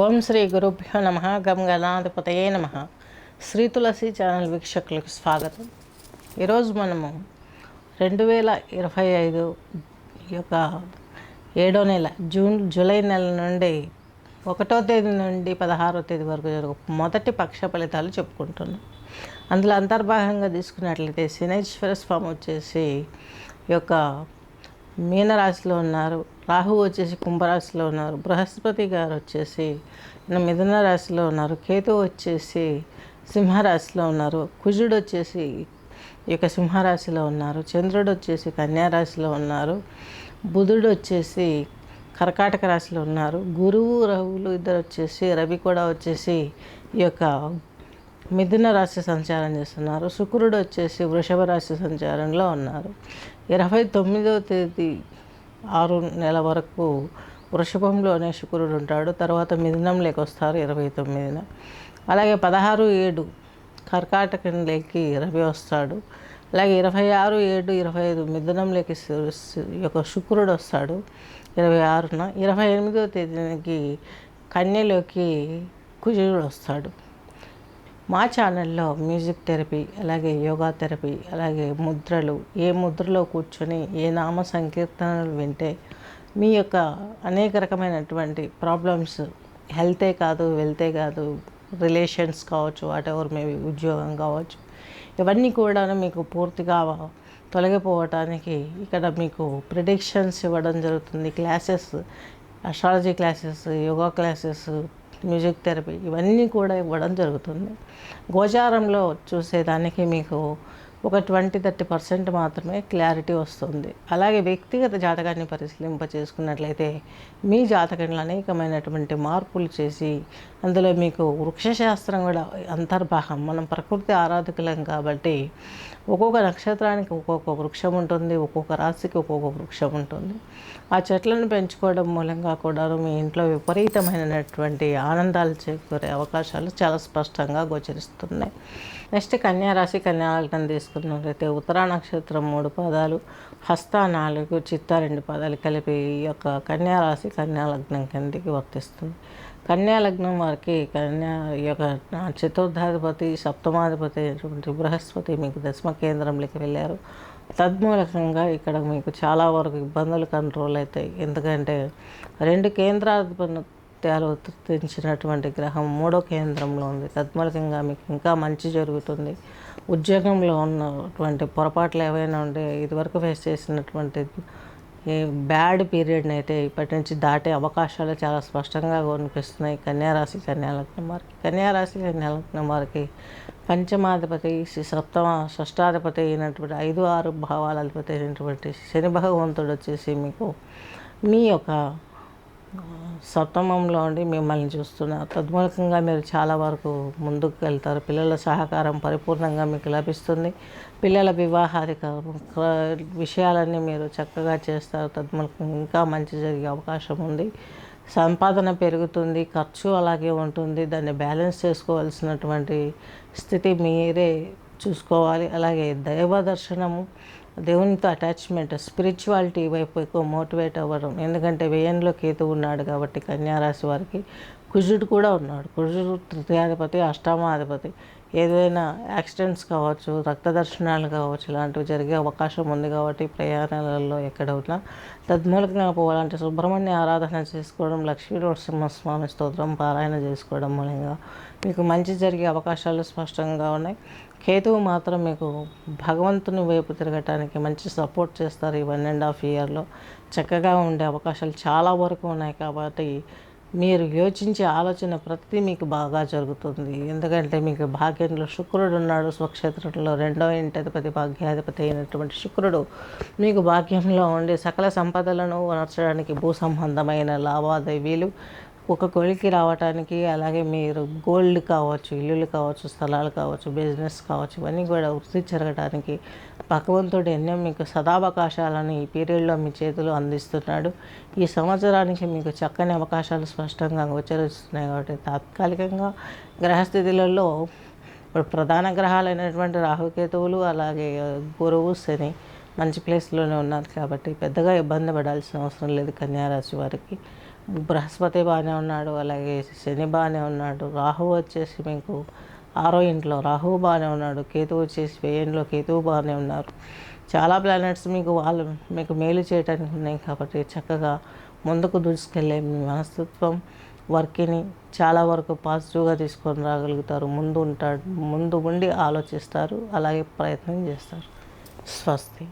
ఓం శ్రీ గురుభ్యో నమ గం గణాధిపతయే నమ. శ్రీ తులసి ఛానల్ వీక్షకులకు స్వాగతం. ఈరోజు మనము రెండు వేల ఇరవై ఐదు యొక్క ఏడో నెల జూన్ జూలై నెల నుండి ఒకటో తేదీ నుండి పదహారో తేదీ వరకు జరుగు మొదటి పక్ష ఫలితాలు చెప్పుకుంటున్నాం. అందులో అంతర్భాగంగా తీసుకున్నట్లయితే శనేశ్వర స్వామి వచ్చేసి యొక్క మీనరాశిలో ఉన్నారు. రాహు వచ్చేసి కుంభరాశిలో ఉన్నారు. బృహస్పతి గారు వచ్చేసి మిథున రాశిలో ఉన్నారు. కేతు వచ్చేసి సింహరాశిలో ఉన్నారు. కుజుడు వచ్చేసి ఈ యొక్క సింహరాశిలో ఉన్నారు. చంద్రుడు వచ్చేసి కన్యారాశిలో ఉన్నారు. బుధుడు వచ్చేసి కర్కాటక రాశిలో ఉన్నారు. గురువు రవులు ఇద్దరు వచ్చేసి రవి కూడా వచ్చేసి ఈ యొక్క మిథున రాశి సంచారం చేస్తున్నారు. శుక్రుడు వచ్చేసి వృషభ రాశి సంచారంలో ఉన్నారు. ఇరవై తొమ్మిదవ తేదీ ఆరు నెల వరకు వృషభంలోనే శుక్రుడు ఉంటాడు. తర్వాత మిథునంలోకి వస్తారు ఇరవై తొమ్మిదిన అలాగే పదహారు ఏడు కర్కాటకంలోకి రవి వస్తాడు. అలాగే ఇరవై ఆరు ఏడు ఇరవై ఐదు మిథునంలోకి సు- యొక్క శుక్రుడు వస్తాడు ఇరవై ఆరున ఇరవై ఎనిమిదవ తేదీకి కన్యలోకి కుజుడు వస్తాడు. మా ఛానల్లో మ్యూజిక్ థెరపీ అలాగే యోగా థెరపీ అలాగే ముద్రలు ఏ ముద్రలో కూర్చొని ఏ నామ సంకీర్తనలు వింటే మీ యొక్క అనేక రకమైనటువంటి ప్రాబ్లమ్స్ హెల్తే కాదు వెళ్తే కాదు రిలేషన్స్ కావచ్చు వాట్ ఎవర్ మేబీ ఉద్యోగం కావచ్చు ఇవన్నీ కూడా మీకు పూర్తిగా తొలగిపోవటానికి ఇక్కడ మీకు ప్రిడిక్షన్స్ ఇవ్వడం జరుగుతుంది. Classes astrology classes yoga classes music therapy ఇవన్నీ కూడా ఇవ్వడం జరుగుతుంది. గోచారంలో చూసేదానికి మీకు ఒక ట్వంటీ థర్టీ పర్సెంట్ మాత్రమే క్లారిటీ వస్తుంది. అలాగే వ్యక్తిగత జాతకాన్ని పరిశీలింప చేసుకున్నట్లయితే మీ జాతకంలో అనేకమైనటువంటి మార్పులు చేసి అందులో మీకు వృక్షశాస్త్రం కూడా అంతర్భాగం. మనం ప్రకృతి ఆరాధకులం కాబట్టి ఒక్కొక్క నక్షత్రానికి ఒక్కొక్క వృక్షం ఉంటుంది ఒక్కొక్క రాశికి ఒక్కొక్క వృక్షం ఉంటుంది. ఆ చెట్లను పెంచుకోవడం మూలంగా కూడా మీ ఇంట్లో విపరీతమైనటువంటి ఆనందాలు చేకూరే అవకాశాలు చాలా స్పష్టంగా గోచరిస్తున్నాయి. నెక్స్ట్ కన్యా రాశి తీసుకు లగ్నం ఉత్తరా నక్షత్రం మూడు పాదాలు హస్త నాలుగు చిత్త రెండు పాదాలు కలిపి ఈ యొక్క కన్యారాశి కన్యాలగ్నం కిందకి వర్తిస్తుంది. కన్యాలగ్నం వారికి కన్యా ఈ యొక్క చతుర్థాధిపతి సప్తమాధిపతి అయినటువంటి బృహస్పతి మీకు దశమ కేంద్రంలోకి వెళ్ళారు. తద్మూలకంగా ఇక్కడ మీకు చాలా వరకు ఇబ్బందులు కంట్రోల్ అవుతాయి. ఎందుకంటే రెండు కేంద్రాధిపత్యాలు తెంచినటువంటి గ్రహం మూడో కేంద్రంలో ఉంది. తద్మూలకంగా మీకు ఇంకా మంచి జరుగుతుంది. ఉద్యోగంలో ఉన్నటువంటి పొరపాట్లు ఏవైనా ఉంటే ఇదివరకు ఫేస్ చేసినటువంటి ఈ బ్యాడ్ పీరియడ్ని అయితే ఇప్పటి నుంచి దాటే అవకాశాలు చాలా స్పష్టంగా కనిపిస్తున్నాయి. కన్యారాశి కన్యాలగ్నం వారికి. కన్యారాశి కన్యాలగ్నం వారికి పంచమాధిపతి శ్రీ సప్తమ షష్టాధిపతి అయినటువంటి ఐదు ఆరు భావాల అధిపతి అయినటువంటి శని భగవంతుడు వచ్చేసి మీకు మీ యొక్క సప్తమంలో ఉండి మిమ్మల్ని చూస్తున్నా. తద్మూలకంగా మీరు చాలా వరకు ముందుకు వెళ్తారు. పిల్లల సహకారం పరిపూర్ణంగా మీకు లభిస్తుంది. పిల్లల వివాహాదిక క- విషయాలన్నీ మీరు చక్కగా చేస్తారు. తద్మూలకంగా ఇంకా మంచి జరిగే అవకాశం ఉంది. సంపాదన పెరుగుతుంది. ఖర్చు అలాగే ఉంటుంది. దాన్ని బ్యాలెన్స్ చేసుకోవాల్సినటువంటి స్థితి మీరే చూసుకోవాలి. అలాగే దైవ దర్శనము దేవునితో అటాచ్మెంట్ స్పిరిచువాలిటీ వైపు ఎక్కువ మోటివేట్ అవ్వడం. ఎందుకంటే వ్యయంలో కేతు ఉన్నాడు కాబట్టి కన్యారాశి వారికి కుజుడు కూడా ఉన్నాడు. కుజుడు తృతీయాధిపతి అష్టమాధిపతి. ఏదైనా యాక్సిడెంట్స్ కావచ్చు రక్త దర్శనాలు కావచ్చు ఇలాంటివి జరిగే అవకాశం ఉంది కాబట్టి ప్రయాణాలలో ఎక్కడ తద్మూలకంగా పోవాలంటే సుబ్రహ్మణ్య ఆరాధన చేసుకోవడం లక్ష్మీ నరసింహస్వామి స్తోత్రం పారాయణ చేసుకోవడం మూలంగా మీకు మంచి జరిగే అవకాశాలు స్పష్టంగా ఉన్నాయి. కేతువు మాత్రం మీకు భగవంతుని వైపు తిరగటానికి మంచి సపోర్ట్ చేస్తారు ఈ వన్ అండ్ హాఫ్ ఇయర్లో. చక్కగా ఉండే అవకాశాలు చాలా వరకు ఉన్నాయి కాబట్టి మీరు యోచించే ఆలోచన ప్రతి మీకు బాగా జరుగుతుంది. ఎందుకంటే మీకు భాగ్యంలో శుక్రుడు ఉన్నాడు. స్వక్షేత్రంలో రెండో ఇంటధిపతి భాగ్యాధిపతి అయినటువంటి శుక్రుడు మీకు భాగ్యంలో ఉండి సకల సంపదలను నడచడానికి భూ సంబంధమైన లావాదేవీలు ఒక కొలికి రావటానికి అలాగే మీరు గోల్డ్ కావచ్చు ఇల్లులు కావచ్చు స్థలాలు కావచ్చు బిజినెస్ కావచ్చు ఇవన్నీ కూడా వృద్ధి జరగడానికి భగవంతుడు ఎన్నో మీకు సదావకాశాలను ఈ పీరియడ్లో మీ చేతిలో అందిస్తున్నాడు. ఈ సంవత్సరానికి మీకు చక్కని అవకాశాలు స్పష్టంగా గోచరిస్తున్నాయి కాబట్టి తాత్కాలికంగా గ్రహస్థితులలో ఇప్పుడు ప్రధాన గ్రహాలైనటువంటి రాహుకేతువులు అలాగే గురువు శని మంచి ప్లేస్లోనే ఉన్నారు కాబట్టి పెద్దగా ఇబ్బంది పడాల్సిన అవసరం లేదు కన్యారాశి వారికి. బృహస్పతి బాగానే ఉన్నాడు అలాగే శని బాగానే ఉన్నాడు రాహు వచ్చేసి మీకు ఆరో ఇంట్లో రాహువు బాగానే ఉన్నాడు కేతువు వచ్చేసి వ్యయంలో కేతువు బాగానే ఉన్నారు. చాలా ప్లానెట్స్ మీకు వాళ్ళు మీకు మేలు చేయడానికి ఉన్నాయి కాబట్టి చక్కగా ముందుకు దూసుకెళ్ళే మీ మనస్తత్వం వర్క్ని చాలా వరకు పాజిటివ్గా తీసుకొని రాగలుగుతారు. ముందు ఉంటాడు ముందు ఉండి ఆలోచిస్తారు అలాగే ప్రయత్నం చేస్తారు. స్వస్తి.